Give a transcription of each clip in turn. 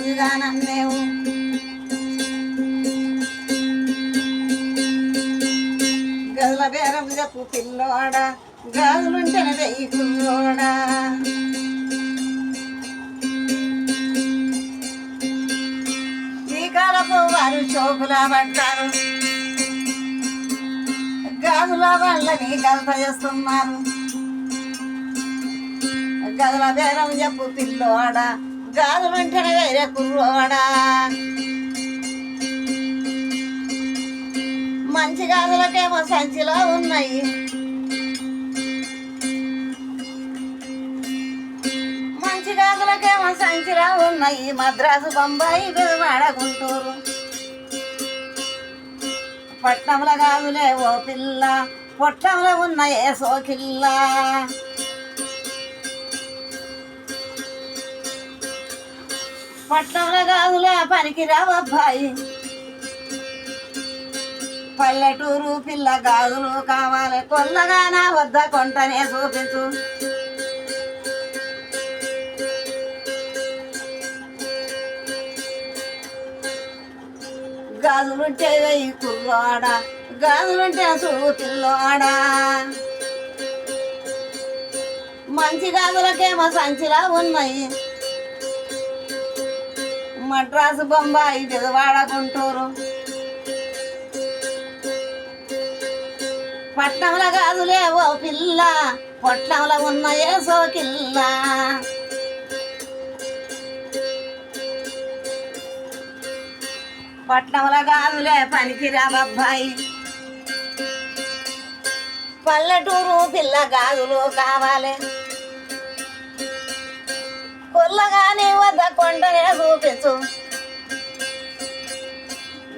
సంవిధానం మేము గదుల బేరం చెప్పు పిల్లోడ గదులుంటేనే వెయ్యి కుల్లోడ. శ్రీకారపు వారు చోపులా పట్టారు గాజుల వాళ్ళని కలప చేస్తున్నారు. గదుల బేరం చెప్పు పిల్లోడా గాజులుంటేనే వేరే కుర్రోడా? మంచి గాజులకేమో సంచిలో ఉన్నాయి. మంచి గాజులకేమో సంచిలో ఉన్నాయి. మద్రాసు బొంబాయి విజయవాడ గుంటూరు. పట్నంలో గాజులే ఓ పిల్ల. పొట్టంలో ఉన్నాయే సోకిల్లా పట్నంలో గాజులే పనికి రావబ్బాయి పల్లెటూరు పిల్ల గాజులు కావాలి. కొల్లగా నా వద్ద కొంటనే చూపించు. గాజులుంటే వెయ్యి కుర్రాడ గాజులుంటే చూడు పిల్లోడా. మంచి గాజులకేమో సంచిలా ఉన్నాయి. మద్రాసు బొంబాయి విజయవాడ గుంటూరు పట్నంలో గాజులే ఓ పిల్ల పొట్లంలో ఉన్న ఏసో కిల్ల. పట్నంలో గాజులే పనికిరా బాబ్బాయి. పల్లెటూరు పిల్ల గాజులు కావాలి. కొండనే చూపించు.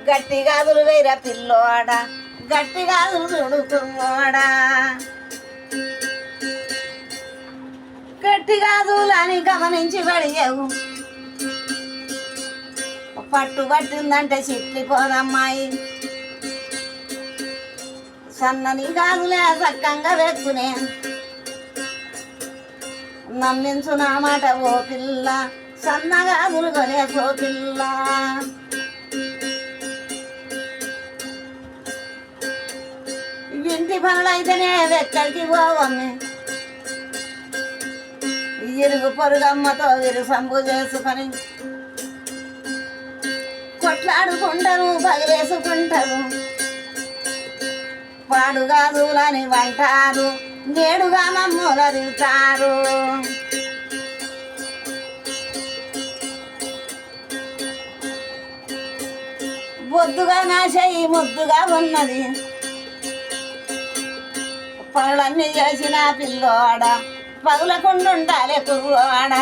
గట్టి గాజులు వేరే పిల్లోడ గట్టి గాజులు చుడుకున్నోడా గట్టి గాజులని గమనించి పడియవు పట్టు పట్టిందంటే చిట్లిపోదమ్మాయి. సన్నని గాజులే సక్కంగా వెక్కునే నమ్మించు నా మాట ఓ పిల్ల. సన్నగా గాజులు కొనే ఇంటి పనులైతేనే ఎక్కడికి పోవమ్మే. ఇరుగు పొరుగమ్మతో వీరు సంబు చేసుకొని కొట్లాడుకుంటారు పగిలేసుకుంటారు పాడుగాదులని వంటారు నేడుగా మమ్మలరుతారు బొద్దుగా నా చెయ్యి ముద్దుగా ఉన్నది. పనులన్నీ చేసిన పిల్లోడ పగులకుండుండాలి కుర్రోడ.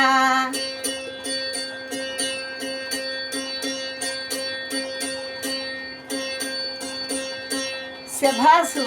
శభాసు